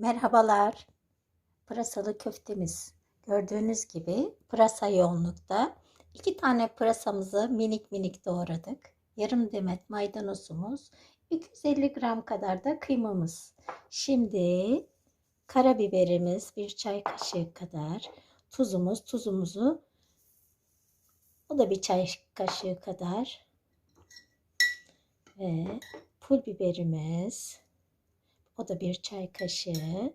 Merhabalar. Pırasalı köftemiz. Gördüğünüz gibi pırasa yoğunlukta. İki tane pırasamızı minik minik doğradık. Yarım demet maydanozumuz. 250 gram kadar da kıymamız. Şimdi karabiberimiz bir çay kaşığı kadar. Tuzumuz, tuzumuzu o da bir çay kaşığı kadar. Ve pul biberimiz. O da bir çay kaşığı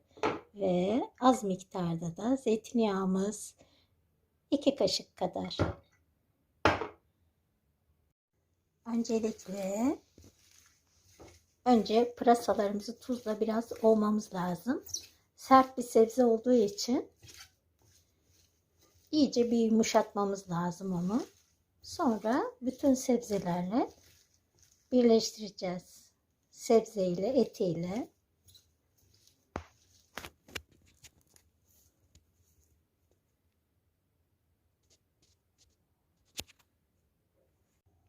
ve az miktarda da zeytinyağımız 2 kaşık kadar. Öncelikle önce pırasalarımızı tuzla biraz ovmamız lazım. Sert bir sebze olduğu için iyice bir yumuşatmamız lazım onu. Sonra bütün sebzelerle birleştireceğiz. Sebze ile etiyle.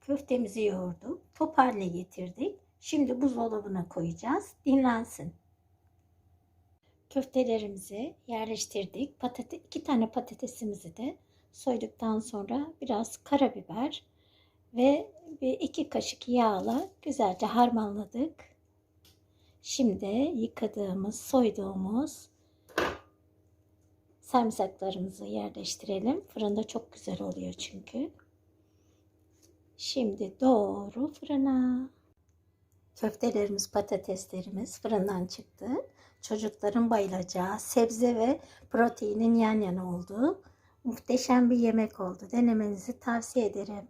Köftemizi yoğurduk. Top haline getirdik. Şimdi buzdolabına koyacağız. Dinlensin. Köftelerimizi yerleştirdik. Patates, iki tane patatesimizi de soyduktan sonra biraz karabiber ve iki kaşık yağla güzelce harmanladık. Şimdi yıkadığımız, soyduğumuz sarımsaklarımızı yerleştirelim. Fırında çok güzel oluyor çünkü. Şimdi doğru fırına. Köftelerimiz, patateslerimiz fırından çıktı. Çocukların bayılacağı sebze ve proteinin yan yana olduğu muhteşem bir yemek oldu. Denemenizi tavsiye ederim.